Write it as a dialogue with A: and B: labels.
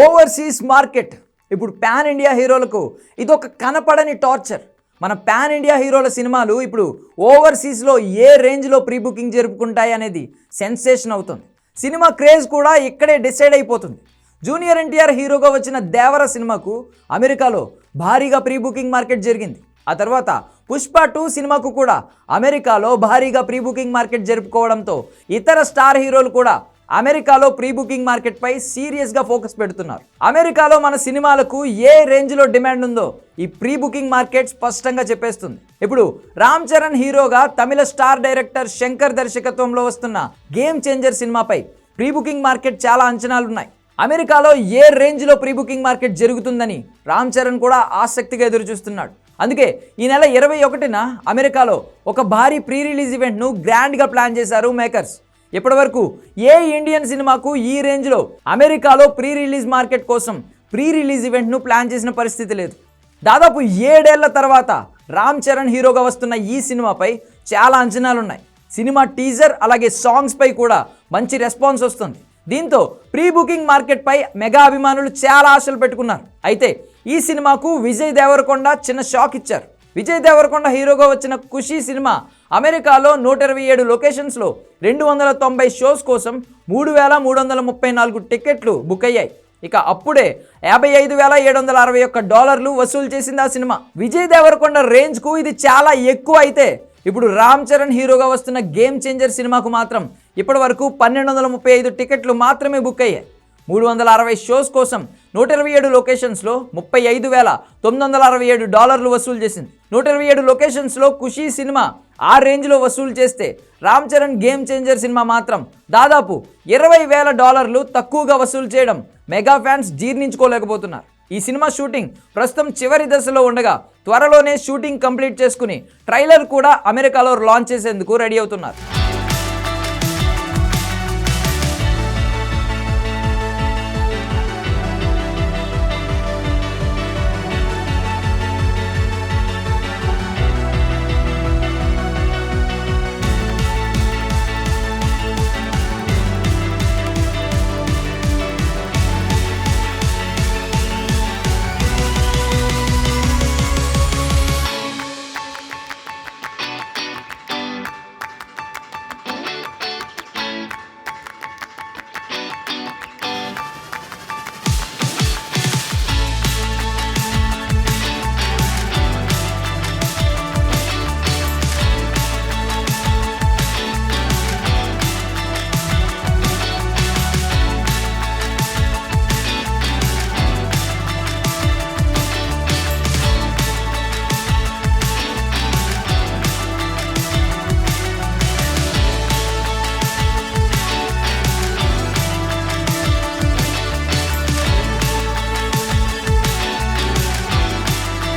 A: Overseas market. ఇప్పుడు pan India హీరోలకు ఇదొక కనపడని టార్చర్. మన పాన్ ఇండియా హీరోల సినిమాలు ఇప్పుడు ఓవర్సీస్లో ఏ రేంజ్లో ప్రీ బుకింగ్ జరుపుకుంటాయి అనేది సెన్సేషన్ అవుతుంది. సినిమా క్రేజ్ కూడా ఇక్కడే డిసైడ్ అయిపోతుంది. జూనియర్ ఎన్టీఆర్ హీరోగా వచ్చిన దేవర సినిమాకు అమెరికాలో భారీగా ప్రీ బుకింగ్ మార్కెట్ జరిగింది. ఆ తర్వాత పుష్ప టూ సినిమాకు కూడా అమెరికాలో భారీగా ప్రీ బుకింగ్ మార్కెట్ జరుపుకోవడంతో ఇతర స్టార్ హీరోలు కూడా అమెరికాలో ప్రీ బుకింగ్ మార్కెట్పై సీరియస్గా ఫోకస్ పెడుతున్నారు. అమెరికాలో మన సినిమాలకు ఏ రేంజ్లో డిమాండ్ ఉందో ఈ ప్రీ బుకింగ్ మార్కెట్ స్పష్టంగా చెప్పేస్తుంది. ఇప్పుడు రామ్ చరణ్ హీరోగా తమిళ స్టార్ డైరెక్టర్ శంకర్ దర్శకత్వంలో వస్తున్న గేమ్ చేంజర్ సినిమాపై ప్రీ బుకింగ్ మార్కెట్ చాలా అంచనాలున్నాయి. అమెరికాలో ఏ రేంజ్లో ప్రీ బుకింగ్ మార్కెట్ జరుగుతుందని రామ్ చరణ్ కూడా ఆసక్తిగా ఎదురుచూస్తున్నాడు. అందుకే ఈ నెల ఇరవై ఒకటిన అమెరికాలో ఒక భారీ ప్రీ రిలీజ్ ఈవెంట్ను గ్రాండ్గా ప్లాన్ చేశారు మేకర్స్. ఇప్పటివరకు ఏ ఇండియన్ సినిమాకు ఈ రేంజ్లో అమెరికాలో ప్రీ రిలీజ్ మార్కెట్ కోసం ప్రీ రిలీజ్ ఈవెంట్ను ప్లాన్ చేసిన పరిస్థితి లేదు. దాదాపు ఏడేళ్ళ తర్వాత రామ్ చరణ్ హీరోగా వస్తున్న ఈ సినిమాపై చాలా అంచనాలున్నాయి. సినిమా టీజర్ అలాగే సాంగ్స్పై కూడా మంచి రెస్పాన్స్ వస్తుంది. దీంతో ప్రీ బుకింగ్ మార్కెట్పై మెగా అభిమానులు చాలా ఆశలు పెట్టుకున్నారు. అయితే ఈ సినిమాకు విజయ్ దేవరకొండ చిన్న షాక్ ఇచ్చారు. విజయ్ దేవరకొండ హీరోగా వచ్చిన ఖుషీ సినిమా అమెరికాలో నూట ఇరవై ఏడు లొకేషన్స్లో రెండు వందల తొంభై షోస్ కోసం మూడు వేల మూడు వందల ముప్పై నాలుగు టికెట్లు బుక్ అయ్యాయి. ఇక అప్పుడే యాభై ఐదు వేల ఏడు వందల అరవై ఒక్క డాలర్లు వసూలు చేసింది ఆ సినిమా. విజయ్ దేవరకొండ రేంజ్కు ఇది చాలా ఎక్కువ అయితే ఇప్పుడు రామ్ చరణ్ హీరోగా వస్తున్న గేమ్ చేంజర్ సినిమాకు మాత్రం ఇప్పటి వరకు పన్నెండు వందల ముప్పై ఐదు టికెట్లు మాత్రమే బుక్ అయ్యాయి. మూడు వందల అరవై షోస్ కోసం నూట ఇరవై ఏడు లొకేషన్స్లో ముప్పై ఐదు వేల తొమ్మిది వందల అరవై ఏడు డాలర్లు వసూలు చేసింది. నూట ఇరవై ఏడు లొకేషన్స్లో ఖుషీ సినిమా ఆ రేంజ్లో వసూలు చేస్తే రామ్ చరణ్ గేమ్ చేంజర్ సినిమా మాత్రం దాదాపు ఇరవై వేల డాలర్లు తక్కువగా వసూలు చేయడం మెగా ఫ్యాన్స్ జీర్ణించుకోలేకపోతున్నారు. ఈ సినిమా షూటింగ్ ప్రస్తుతం చివరి దశలో ఉండగా త్వరలోనే షూటింగ్ కంప్లీట్ చేసుకుని ట్రైలర్ కూడా అమెరికాలో లాంచ్ చేసేందుకు రెడీ అవుతున్నారు.